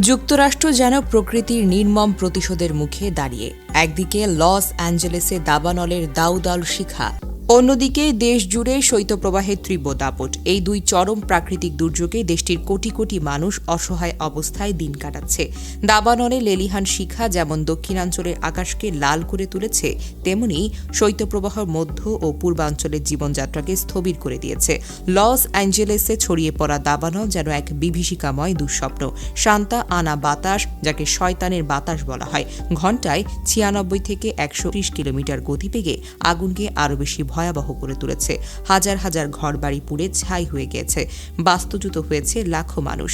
যুক্তরাষ্ট্র যেন প্রকৃতির নির্মম প্রতিশোধের মুখে দাঁড়িয়ে। একদিকে লস অ্যাঞ্জেলেসে দাবানলের দাউদাল শিখা অন্যদিকে দেশ জুড়ে শৈত্যপ্রবাহের তীব্র দাপট। এই দুই চরম প্রাকৃতিক দুর্যোগে দেশটির কোটি কোটি মানুষ অসহায় অবস্থায় দিন কাটাচ্ছে। দাবানলে লেলিহান শিখা যেমন দক্ষিণাঞ্চলের আকাশকে লাল করে তুলেছে, তেমনি শৈত্যপ্রবাহের মধ্য ও পূর্বাঞ্চলের জীবনযাত্রাকে স্থবির করে দিয়েছে। লস অ্যাঞ্জেলেসে ছড়িয়ে পড়া দাবানল যেন এক বিভীষিকাময় দুঃস্বপ্ন। শান্তা আনা বাতাস, যাকে শয়তানের বাতাস বলা হয় ঘন্টায় ছিয়ানব্বই থেকে একশো ত্রিশ কিলোমিটার গতিবেগে আগুনকে আরও বেশি ভয়াবহ করে তুলেছে। হাজার হাজার ঘরবাড়ি পুড়ে ছাই হয়ে গেছে। বাস্তুচ্যুত হয়েছে লাখো মানুষ।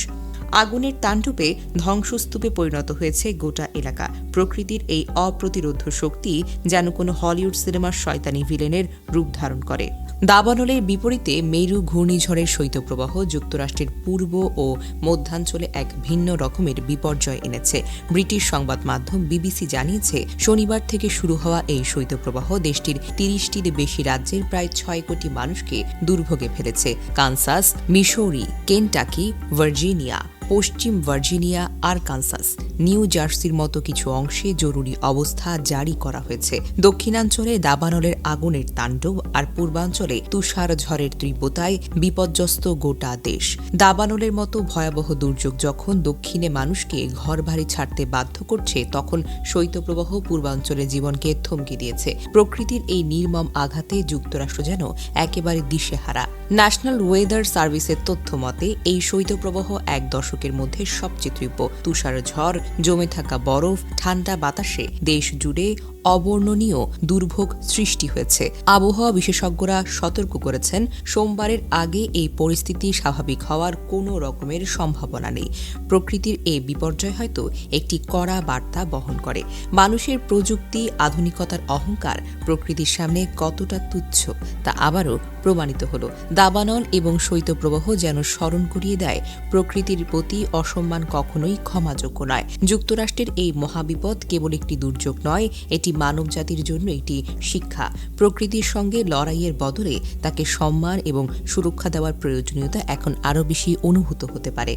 আগুনের তাণ্ডবে ধ্বংসস্তূপে পরিণত হয়েছে গোটা এলাকা। প্রকৃতির এই অপ্রতিরোধ শক্তি যেন কোনো হলিউড সিনেমার শয়তানি ভিলেনের রূপ ধারণ করে। দাবানলের বিপরীতে মেরু ঘূর্ণিঝড়ের শৈত্যপ্রবাহ যুক্তরাষ্ট্রের পূর্ব ও মধ্যাঞ্চলে এক ভিন্ন রকমের বিপর্যয় এনেছে। ব্রিটিশ সংবাদ মাধ্যম বিবিসি জানিয়েছে, শনিবার থেকে শুরু হওয়া এই শৈত্যপ্রবাহ দেশটির তিরিশটির বেশি রাজ্যের প্রায় ছয় কোটি মানুষকে দুর্ভোগে ফেলেছে। কানসাস মিসৌরি কেনটাকি, ভার্জিনিয়া পশ্চিম ভার্জিনিয়া আর কানসাস। নিউ জার্সির মতো কিছু অংশে জরুরি অবস্থা জারি করা হয়েছে। দক্ষিণাঞ্চলে দাবানলের আগুনের তাণ্ডব আর পূর্বাঞ্চলে তুষার ঝড়ের তীব্রতায় বিপর্যস্ত গোটা দেশ। দাবানলের মতো ভয়াবহ দুর্যোগ যখন দক্ষিণে মানুষকে ঘর ঘরবাড়ি ছাড়তে বাধ্য করছে, তখন শৈত্যপ্রবাহ পূর্বাঞ্চলের জীবনকে থমকে দিয়েছে। প্রকৃতির এই নির্মম আঘাতে যুক্তরাষ্ট্র যেন একেবারে দিশেহারা। ন্যাশনাল ওয়েদার সার্ভিসের তথ্য মতে, এই শৈত্যপ্রবাহ এক দশকের মধ্যে সবচেয়ে তীব্র তুষার ঝড় জমে থাকা বরফ ঠান্ডা বাতাসে দেশ জুড়ে অবর্ণনীয় দুর্ভোগ সৃষ্টি হয়েছে। আবহাওয়া বিশেষজ্ঞরা সতর্ক করেছেন, সোমবারের আগে এই পরিস্থিতি স্বাভাবিক হওয়ার কোনো রকমের সম্ভাবনা নেই। প্রকৃতির এই বিপর্যয় হয়তো একটি কড়া বার্তা বহন করে। মানুষের প্রযুক্তি, আধুনিকতার অহংকার প্রকৃতির সামনে কতটা তুচ্ছ তা আবারও প্রমাণিত হলো। দাবানল এবং শৈত্যপ্রবাহ যেন স্মরণ করিয়ে দেয়, প্রকৃতির প্রতি অসম্মান কখনোই ক্ষমাযোগ্য নয়। যুক্তরাষ্ট্রের এই মহাবিপদ কেবল একটি দুর্যোগ নয়, এটি মানবজাতির জন্য একটি শিক্ষা। প্রকৃতির সঙ্গে লড়াইয়ের বদলে তাকে সম্মান এবং সুরক্ষা দেওয়ার প্রয়োজনীয়তা এখন আরও বেশি অনুভূত হতে পারে।